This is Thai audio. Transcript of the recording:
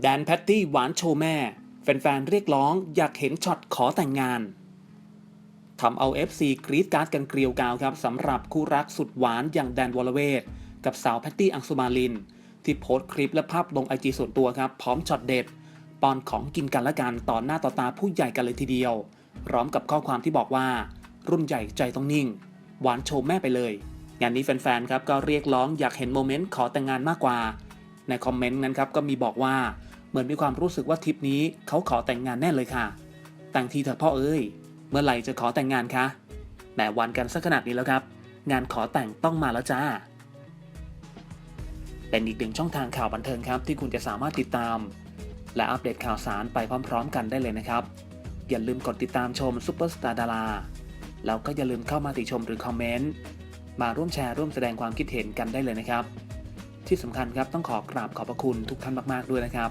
แดนแพตตี้หวานโชว์แม่ แฟนๆ เรียกร้องอยากเห็นช็อตขอแต่งงานทำเอา FC กรีดการ์ดกันเกลียวกาวครับสำหรับคู่รักสุดหวานอย่างแดนวอลเวทกับสาวแพตตี้อังสุมาลิน ที่โพสต์คลิปและภาพลงไอจีส่วนตัวครับ พร้อมช็อตเด็ดปอนของกินกันและกันต่อหน้าต่อตาผู้ใหญ่กันเลยทีเดียว พร้อมกับข้อความที่บอกว่า รุ่นใหญ่ใจต้องนิ่ง หวานโชว์แม่ไปเลย งานนี้แฟนๆครับก็เรียกร้องอยากเห็นโมเมนต์ขอแต่งงานมากกว่า ในคอมเมนต์นั้นครับก็มีบอกว่า เหมือนมีความรู้สึกว่าทริปนี้เขาขอแต่งงานแน่เลยค่ะ แต่งทีเถอะพ่อเอ้ย เมื่อไหร่จะขอแต่งงานคะแหมวันกันสักขนาดนี้แล้วครับ งานขอแต่งต้องมาแล้วจ้า เป็นอีกหนึ่งช่องทางข่าวบันเทิงครับ ที่คุณจะสามารถติดตาม และอัปเดตข่าวสารไปพร้อม ๆ กันได้เลยนะครับ อย่าลืมกดติดตามชมซุปเปอร์สตาร์ดาราแล้วก็อย่าลืมเข้ามาติชมหรือคอมเมนต์มาร่วมแชร์ร่วมแสดงความคิดเห็นกันได้เลยนะครับ ที่สำคัญครับต้องขอกราบขอบพระคุณทุกท่านมาก ๆ ด้วยนะครับ